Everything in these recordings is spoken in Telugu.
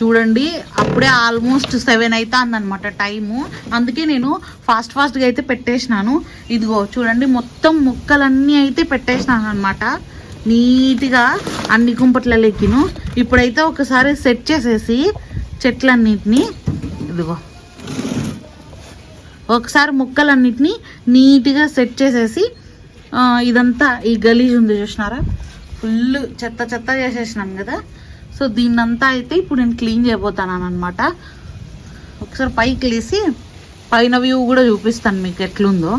చూడండి అప్పుడే ఆల్మోస్ట్ సెవెన్ అయితే అందనమాట టైము. అందుకే నేను ఫాస్ట్ ఫాస్ట్గా అయితే పెట్టేసినాను. ఇదిగో చూడండి మొత్తం ముక్కలన్నీ అయితే పెట్టేసినాను అనమాట నీట్గా అన్ని కుంపట్లలోకిను. ఇప్పుడైతే ఒకసారి సెట్ చేసేసి చెట్లన్నిటిని ఇదిగో. ఒకసారి ముక్కలన్నిటిని నీట్గా సెట్ చేసేసి ఇదంతా ఈ గలీజ్ ఉంది చూసినారా? ఫుల్ చెత్త చెత్త చేసేసినాం కదా. సో దీన్నంతా అయితే ఇప్పుడు నేను క్లీన్ చేయబోతాను అనమాట ఒకసారి పైకి లేసి పైన వ్యూ కూడా చూపిస్తాను మీకు ఎట్లుందో.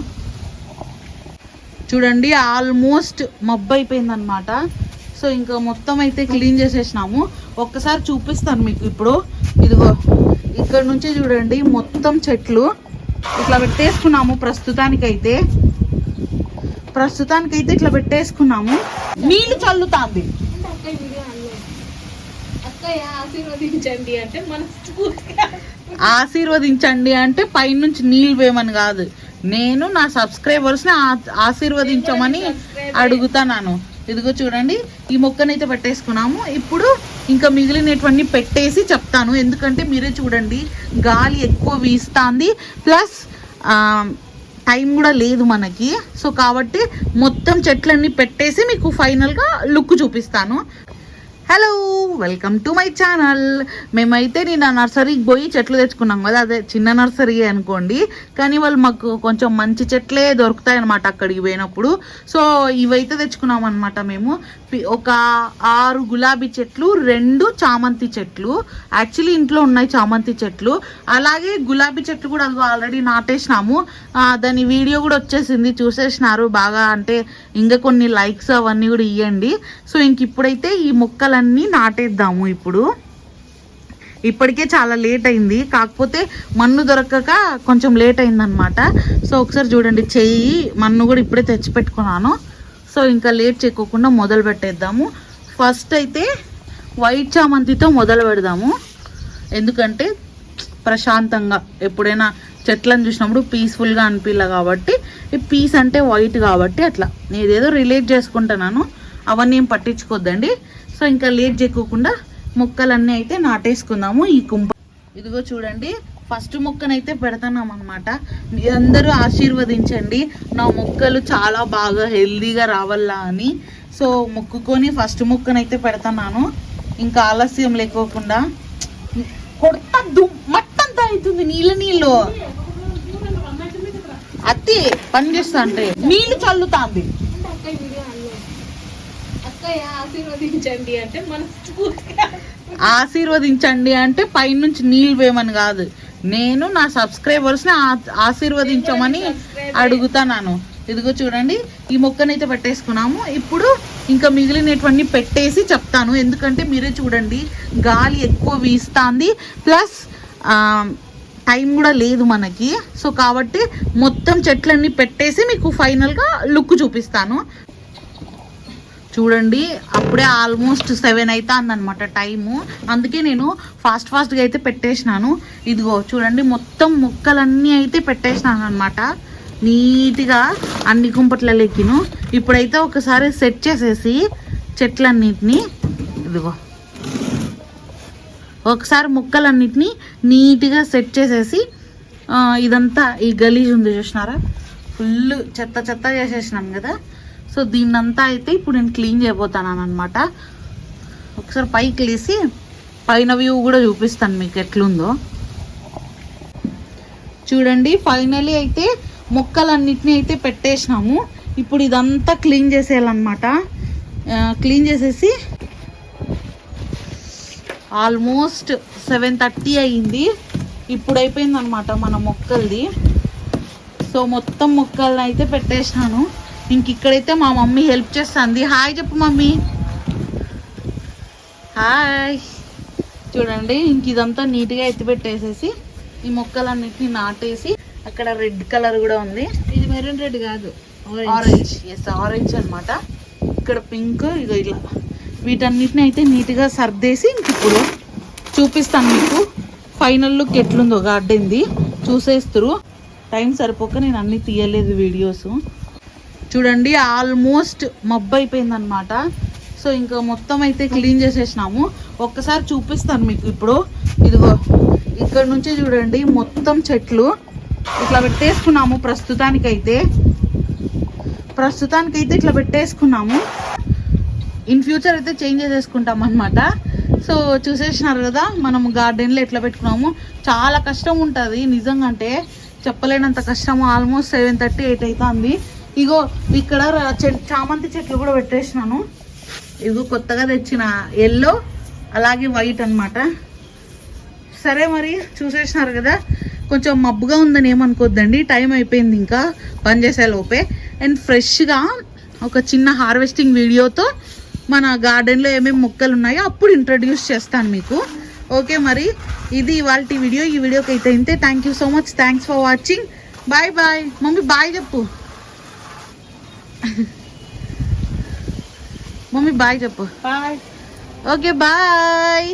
చూడండి ఆల్మోస్ట్ మబ్బు అనమాట సో ఇంకా మొత్తం అయితే క్లీన్ చేసేసినాము. ఒక్కసారి చూపిస్తాను మీకు ఇప్పుడు. ఇదిగో ఇక్కడ నుంచి చూడండి మొత్తం చెట్లు. ఇట్లా పెట్టేసుకున్నాము ప్రస్తుతానికైతే. ప్రస్తుతానికైతే ఇట్లా పెట్టేసుకున్నాము. నీళ్ళు చల్లుతాంది. ఆశీర్వదించండి అంటే మన ఆశీర్వదించండి అంటే పైనుంచి నీళ్ళు వేయమని కాదు. నేను నా సబ్స్క్రైబర్స్ని ఆ- ఆశీర్వదించమని అడుగుతాను. ఇదిగో చూడండి ఈ మొక్కనైతే పెట్టేసుకున్నాము. ఇప్పుడు ఇంకా మిగిలినటువంటి పెట్టేసి చెప్తాను. ఎందుకంటే మీరే చూడండి గాలి ఎక్కువ వీస్తుంది. ప్లస్ టైం కూడా లేదు మనకి. సో కాబట్టి మొత్తం చెట్లన్నీ పెట్టేసి మీకు ఫైనల్గా లుక్ చూపిస్తాను. Hello welcome to my channel మేమైతే నేను ఆ నర్సరీకి పోయి చెట్లు తెచ్చుకున్నాం కదా అదే చిన్న నర్సరీ అనుకోండి. కానీ వాళ్ళు మాకు కొంచెం మంచి చెట్లే దొరుకుతాయన్నమాట అక్కడికి పోయినప్పుడు. సో ఇవైతే తెచ్చుకున్నాం అనమాట మేము. ఒక ఆరు గులాబీ చెట్లు రెండు చామంతి చెట్లు. యాక్చువల్లీ ఇంట్లో ఉన్నాయి చామంతి చెట్లు. అలాగే గులాబీ చెట్లు కూడా ఆల్రెడీ నాటేసినాము. దాని వీడియో కూడా వచ్చేసింది చూసేసినారు. బాగా అంటే ఇంకా కొన్ని లైక్స్ అవన్నీ కూడా ఇవ్వండి సో ఇంక ఇప్పుడైతే ఈ మొక్కలన్నీ నాటేద్దాము ఇప్పుడు. ఇప్పటికే చాలా లేట్ అయింది. కాకపోతే మన్ను దొరకక కొంచెం లేట్ అయిందనమాట సో ఒకసారి చూడండి చెయ్యి మన్ను కూడా ఇప్పుడే తెచ్చి పెట్టుకున్నాను సో ఇంకా లేట్ చేయకోకుండా మొదలు పెట్టేద్దాము. ఫస్ట్ అయితే వైట్ చామంతితో మొదలు పెడదాము. ఎందుకంటే ప్రశాంతంగా ఎప్పుడైనా చెట్లను చూసినప్పుడు పీస్ఫుల్గా అనిపించలే కాబట్టి ఈ పీస్ అంటే వైట్ కాబట్టి అట్లా. ఏదేదో రిలేట్ చేసుకుంటున్నాను. అవన్నీ ఏం పట్టించుకోద్దండి. సో ఇంకా లేట్ చేయకోకుండా మొక్కలన్నీ అయితే నాటేసుకుందాము ఈ కుంప ఇదిగో చూడండి ఫస్ట్ మొక్కనైతే పెడతాం అనమాట మీరందరూ ఆశీర్వదించండి. నా మొక్కలు చాలా బాగా హెల్దీగా రావాలా అని. సో మొక్కుకొని ఫస్ట్ మొక్కనైతే పెడతాను ఇంకా ఆలస్యం లేకోకుండా. కొడతద్దు మట్టంతా అవుతుంది నీళ్ళ నీళ్ళు. అత్తి పని చేస్తా అంటే నీళ్ళు చల్లుతాంది. ఆశీర్వదించండి అంటే మన ఆశీర్వదించండి అంటే పైనుంచి నీళ్ళు వేయమని కాదు. నేను నా సబ్స్క్రైబర్స్ని ఆ- ఆశీర్వదించమని అడుగుతాను ఇదిగో చూడండి ఈ మొక్కనైతే పెట్టేసుకున్నాము. ఇప్పుడు ఇంకా మిగిలినటువంటి పెట్టేసి చెప్తాను. ఎందుకంటే మీరే చూడండి గాలి ఎక్కువ వీస్తుంది. ప్లస్ టైం కూడా లేదు మనకి. సో కాబట్టి మొత్తం చెట్లన్నీ పెట్టేసి మీకు ఫైనల్గా లుక్ చూపిస్తాను. చూడండి అప్పుడే ఆల్మోస్ట్ సెవెన్ అయితే అందనమాట టైము అందుకే నేను ఫాస్ట్ ఫాస్ట్గా అయితే పెట్టేసినాను. ఇదిగో చూడండి మొత్తం ముక్కలన్నీ అయితే పెట్టేసినాను అనమాట నీట్గా అన్ని కుంపట్లలోకిను. ఇప్పుడైతే ఒకసారి సెట్ చేసేసి చెట్లన్నిటిని ఇదిగో. ఒకసారి ముక్కలన్నిటినీ నీట్గా సెట్ చేసేసి ఇదంతా ఈ గలీజ్ ఉంది చూసినారా? ఫుల్ చెత్త చెత్త చేసేసినాం కదా. సో దీన్నంతా అయితే ఇప్పుడు నేను క్లీన్ చేయబోతున్నాను అనమాట ఒకసారి పైకి లేసి పైన వ్యూ కూడా చూపిస్తాను మీకు ఎట్లుందో. చూడండి ఫైనలీ అయితే మొక్కలన్నిటిని అయితే పెట్టేసినాము. ఇప్పుడు ఇదంతా క్లీన్ చేసేయాలన్నమాట. క్లీన్ చేసేసి ఆల్మోస్ట్ సెవెన్ థర్టీ అయ్యింది ఇప్పుడు అయిపోయిందనమాట మన మొక్కలది. సో మొత్తం మొక్కలను అయితే పెట్టేసినాను. ఇంక ఇక్కడైతే మా మమ్మీ హెల్ప్ చేస్తుంది. హాయ్ చెప్పు మమ్మీ. హాయ్. చూడండి ఇంక ఇదంతా నీట్గా ఎత్తి పెట్టేసేసి ఈ మొక్కలన్నిటిని నాటేసి అక్కడ రెడ్ కలర్ కూడా ఉంది. ఇది మెరూన్ రెడ్ కాదు ఆరెంజ్. ఎస్ ఆరెంజ్ అన్నమాట. ఇక్కడ పింక్ ఇక ఇలా. వీటన్నిటిని అయితే నీట్గా సర్దేసి ఇంక ఇప్పుడు చూపిస్తాను మీకు. ఫైనల్ లుక్ ఎట్లుందో గార్డెన్ది. చూసేస్తురు. టైం సరిపోక నేను అన్ని తీయలేదు వీడియోస్. చూడండి ఆల్మోస్ట్ మబ్బు అయిపోయిందనమాట సో ఇంకా మొత్తం అయితే క్లీన్ చేసేసినాము. ఒక్కసారి చూపిస్తాను మీకు ఇప్పుడు. ఇదిగో ఇక్కడ నుంచి చూడండి మొత్తం చెట్లు. ఇట్లా పెట్టేసుకున్నాము ప్రస్తుతానికైతే. ప్రస్తుతానికైతే ఇట్లా పెట్టేసుకున్నాము. ఇన్ ఫ్యూచర్ అయితే చేంజ్ చేసేసుకుంటాం అనమాట సో చూసేసినారు కదా మనం గార్డెన్లో ఎట్లా పెట్టుకున్నాము. చాలా కష్టం ఉంటుంది నిజంగా అంటే. చెప్పలేనంత కష్టము ఆల్మోస్ట్ సెవెన్ థర్టీ ఎయిట్ అవుతుంది ఇగో ఇక్కడ చె- చామంతి చెట్లు కూడా పెట్టేసినాను. ఇగో కొత్తగా తెచ్చిన ఎల్లో అలాగే వైట్ అనమాట సరే మరి చూసేసినారు కదా? కొంచెం మబ్బుగా ఉందని ఏమనుకోద్దండి టైం అయిపోయింది ఇంకా పనిచేసే లోపే. అండ్ ఫ్రెష్గా ఒక చిన్న హార్వెస్టింగ్ వీడియోతో మన గార్డెన్లో ఏమేమి మొక్కలు ఉన్నాయో అప్పుడు ఇంట్రడ్యూస్ చేస్తాను మీకు. ఓకే మరి ఇది ఇవాళ వీడియో. ఈ వీడియోకి అయితే ఇంతే. Thank you so much thanks for watching bye bye mummy bye చెప్పు. మమ్మీ బాయ్ చెప్పు. బాయ్. Okay bye.